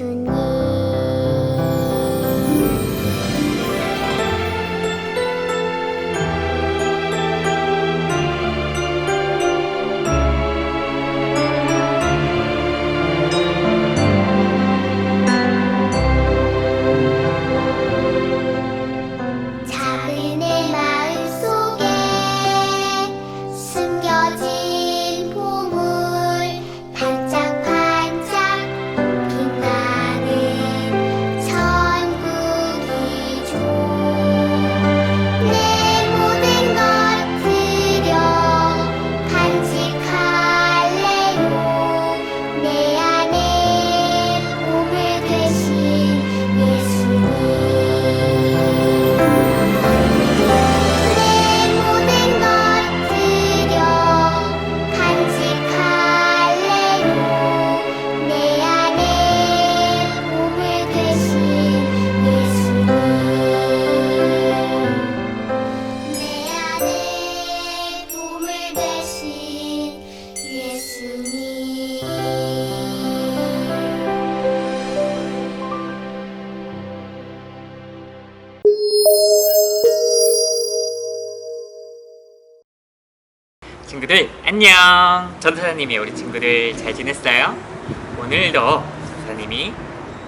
的你。 친구들 안녕. 전도사님이 우리 친구들 잘 지냈어요? 오늘도 전도사님이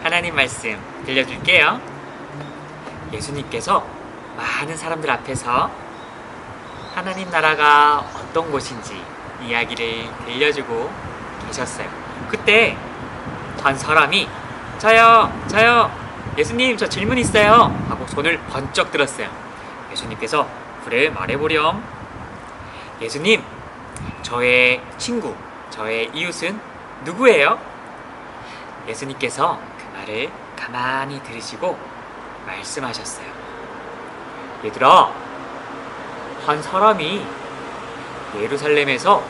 하나님 말씀 들려줄게요. 예수님께서 많은 사람들 앞에서 하나님 나라가 어떤 곳인지 이야기를 들려주고 계셨어요. 그때 한 사람이 저요 저요 예수님 저 질문 있어요 하고 손을 번쩍 들었어요. 예수님께서 그래 말해보렴 예수님 저의 친구 저의 이웃은 누구예요? 예수님께서 그 말을 가만히 들으시고 말씀하셨어요 얘들아 한 사람이 예루살렘에서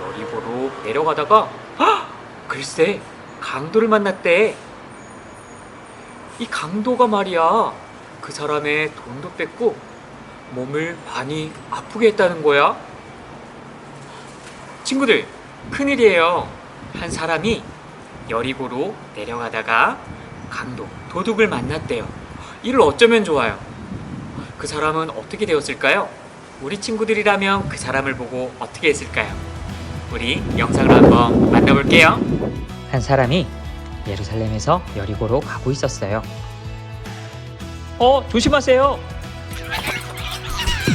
여리고로 내려가다가 헉! 글쎄 강도를 만났대 이 강도가 말이야 그 사람의 돈도 뺏고 몸을 많이 아프게 했다는 거야 친구들 큰일이에요 한 사람이 여리고로 내려가다가 강도 도둑을 만났대요 이를 어쩌면 좋아요 그 사람은 어떻게 되었을까요? 우리 친구들이라면 그 사람을 보고 어떻게 했을까요? 우리 영상을 한번 만나볼게요 한 사람이 예루살렘에서 여리고로 가고 있었어요. 어, 조심하세요.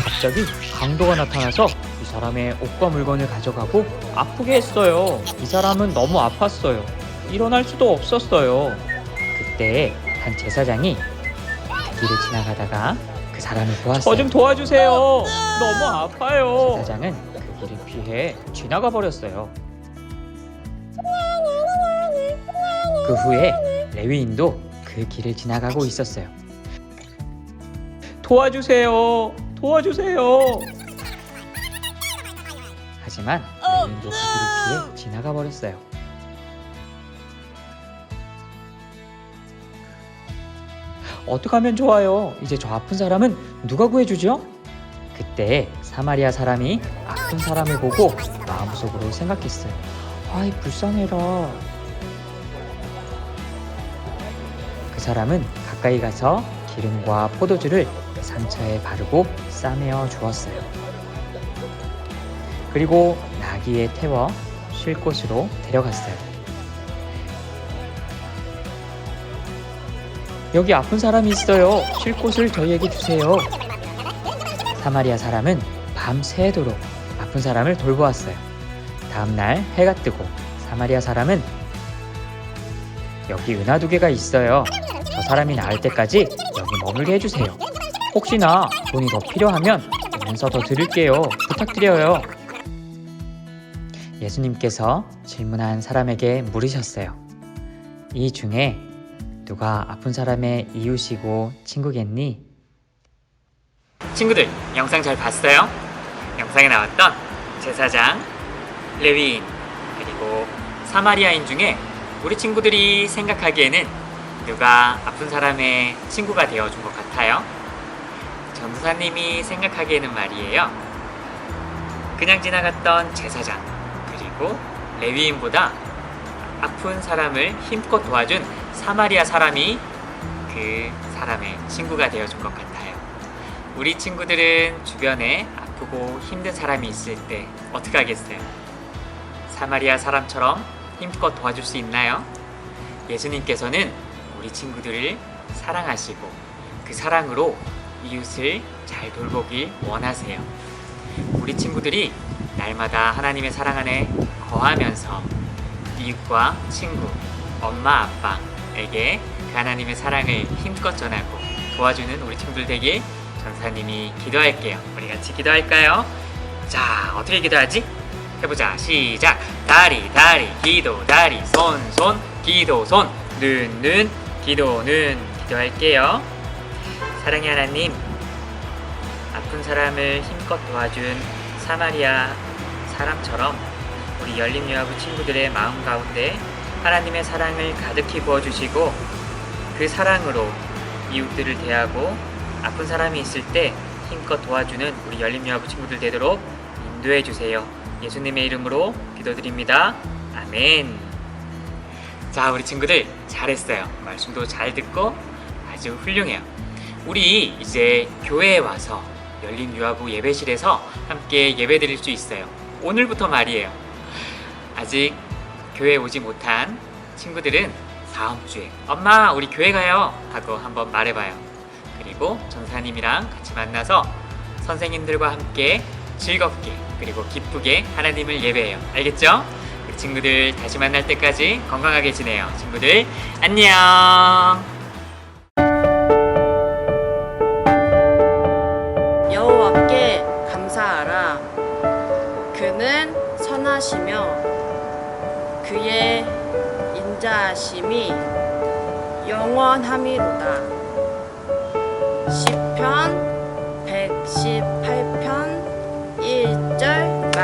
갑자기 강도가 나타나서 이 사람의 옷과 물건을 가져가고 아프게 했어요. 이 사람은 너무 아팠어요. 일어날 수도 없었어요. 그때 한 제사장이 그 길을 지나가다가 그 사람을 보았어요. 저 좀 도와주세요. 너무 아파요. 제사장은 그 길을 피해 지나가 버렸어요. 그 후에 레위인도 그 길을 지나가고 있었어요. 도와주세요. 도와주세요. 하지만 그 길을 피해 지나가 버렸어요. 어떡하면 좋아요? 이제 저 아픈 사람은 누가 구해주죠? 그때 사마리아 사람이 아픈 사람을 보고 마음속으로 생각했어요. 아이 불쌍해라. 그 사람은 가까이 가서 기름과 포도주를 그 상처에 바르고 싸매어 주었어요. 그리고 나귀에 태워 쉴 곳으로 데려갔어요. 여기 아픈 사람이 있어요. 쉴 곳을 저희에게 주세요. 사마리아 사람은 밤새도록 아픈 사람을 돌보았어요. 다음 날 해가 뜨고 사마리아 사람은 여기 은하 두 개가 있어요. 저 사람이 나을 때까지 여기 머물게 해주세요. 혹시나 돈이 더 필요하면 오면서 더 드릴게요. 부탁드려요. 예수님께서 질문한 사람에게 물으셨어요. 이 중에 누가 아픈 사람의 이웃이고 친구겠니? 친구들 영상 잘 봤어요? 영상에 나왔던 제사장, 레위인, 그리고 사마리아인 중에 우리 친구들이 생각하기에는 누가 아픈 사람의 친구가 되어준 것 같아요? 전도사님이 생각하기에는 말이에요. 그냥 지나갔던 제사장, 그리고 레위인보다 아픈 사람을 힘껏 도와준 사마리아 사람이 그 사람의 친구가 되어준 것 같아요. 우리 친구들은 주변에 아프고 힘든 사람이 있을 때 어떻게 하겠어요? 사마리아 사람처럼 힘껏 도와줄 수 있나요? 예수님께서는 우리 친구들을 사랑하시고 그 사랑으로 이웃을 잘 돌보길 원하세요. 우리 친구들이 날마다 하나님의 사랑 안에 거하면서 이웃과 친구, 엄마, 아빠에게 그 하나님의 사랑을 힘껏 전하고 도와주는 우리 친구들 되길 전사님이 기도할게요. 우리 같이 기도할까요? 자, 어떻게 기도하지? 해보자. 시작. 다리, 다리, 기도, 다리, 손, 손, 기도, 손, 눈, 눈, 기도는 기도할게요. 사랑의 하나님, 아픈 사람을 힘껏 도와준 사마리아 사람처럼 우리 열린유아부 친구들의 마음 가운데 하나님의 사랑을 가득히 부어주시고 그 사랑으로 이웃들을 대하고 아픈 사람이 있을 때 힘껏 도와주는 우리 열린유아부 친구들 되도록 인도해 주세요. 예수님의 이름으로 기도드립니다. 아멘. 자, 우리 친구들 잘했어요. 말씀도 잘 듣고 아주 훌륭해요. 우리 이제 교회에 와서 열린 유아부 예배실에서 함께 예배 드릴 수 있어요. 오늘부터 말이에요. 아직 교회 오지 못한 친구들은 다음 주에 엄마 우리 교회 가요 하고 한번 말해봐요. 그리고 전사님이랑 같이 만나서 선생님들과 함께 즐겁게 그리고 기쁘게 하나님을 예배해요. 알겠죠? 우리 친구들 다시 만날 때까지 건강하게 지내요. 친구들 안녕. 선하시며 그의 인자하심이 영원함이로다. 시편 118편 1절